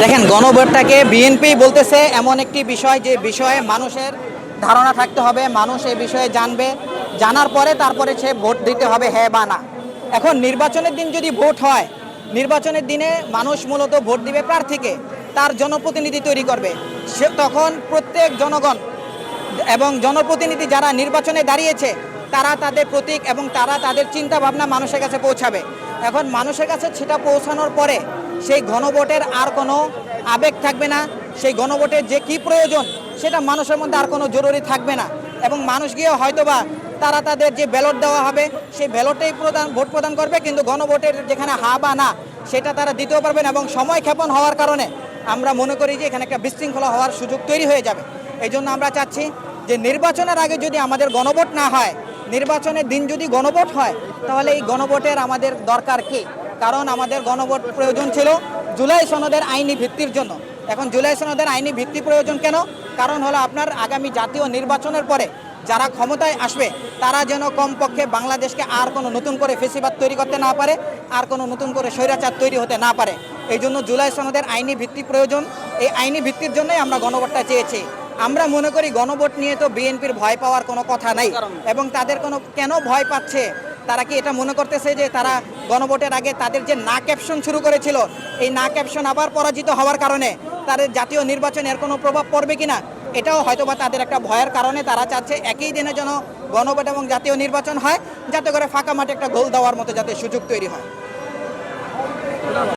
দেখেন, গণভোটটাকে বিএনপি বলতেছে এমন একটি বিষয় যে বিষয়ে মানুষের ধারণা থাকতে হবে, মানুষ এই বিষয়ে জানবে, জানার পরে তারপরে সে ভোট দিতে হবে হ্যাঁ বা না। এখন নির্বাচনের দিন যদি ভোট হয়, নির্বাচনের দিনে মানুষ মূলত ভোট দিবে প্রার্থীকে, তার জনপ্রতিনিধি তৈরি করবে। সে তখন প্রত্যেক জনগণ এবং জনপ্রতিনিধি যারা নির্বাচনে দাঁড়িয়েছে, তারা তাদের প্রতীক এবং তারা তাদের চিন্তা ভাবনা মানুষের কাছে পৌঁছাবে। এখন মানুষের কাছে সেটা পৌঁছানোর পরে সেই গণভোটের আর কোনো আবেগ থাকবে না। সেই গণভোটের যে কি প্রয়োজন, সেটা মানুষের মধ্যে আর কোনো জরুরি থাকবে না। এবং মানুষ গিয়ে হয়তোবা তারা তাদের যে ব্যালট দেওয়া হবে, সেই ব্যালটেই প্রদান, ভোট প্রদান করবে, কিন্তু গণভোটের যেখানে হা বা না, সেটা তারা দিতেও পারবেন এবং সময় ক্ষেপণ হওয়ার কারণে আমরা মনে করি যে এখানে একটা বিশৃঙ্খলা হওয়ার সুযোগ তৈরি হয়ে যাবে। এই জন্য আমরা চাচ্ছি যে নির্বাচনের আগে যদি আমাদের গণভোট না হয়, নির্বাচনের দিন যদি গণভোট হয়, তাহলে এই গণভোটের আমাদের দরকার কি? কারণ আমাদের গণভোট প্রয়োজন ছিল জুলাই সনদের আইনি ভিত্তির জন্য। এখন জুলাই সনদের আইনি ভিত্তি প্রয়োজন কেন? কারণ হলো আপনার আগামী জাতীয় নির্বাচনের পরে যারা ক্ষমতায় আসবে তারা যেন কমপক্ষে বাংলাদেশকে আর কোনো নতুন করে ফেসিবাদ তৈরি করতে না পারে আর কোনো নতুন করে স্বৈরাচার তৈরি হতে না পারে। এই জন্য জুলাই সনদের আইনি ভিত্তি প্রয়োজন। এই আইনি ভিত্তির জন্যই আমরা গণভোটটা চেয়েছি। আমরা মনে করি গণভোট নিয়ে তো বিএনপির ভয় পাওয়ার কোনো কথা নাই এবং তাদের কোনো কেন ভয় পাচ্ছে? তারা কি এটা মনে করতেছে যে তারা গণভোটের আগে তাদের যে না ক্যাপশন শুরু করেছিল, এই না ক্যাপশন আবার পরাজিত হওয়ার কারণে তাদের জাতীয় নির্বাচনের কোনো প্রভাব পড়বে কিনা, এটাও হয়তোবা তাদের একটা ভয়ের কারণে তারা চাচ্ছে একই দিনে যেন গণভোট এবং জাতীয় নির্বাচন হয়, যাতে করে ফাঁকা মাঠে একটা গোল দেওয়ার মতো যাতে সুযোগ তৈরি হয়।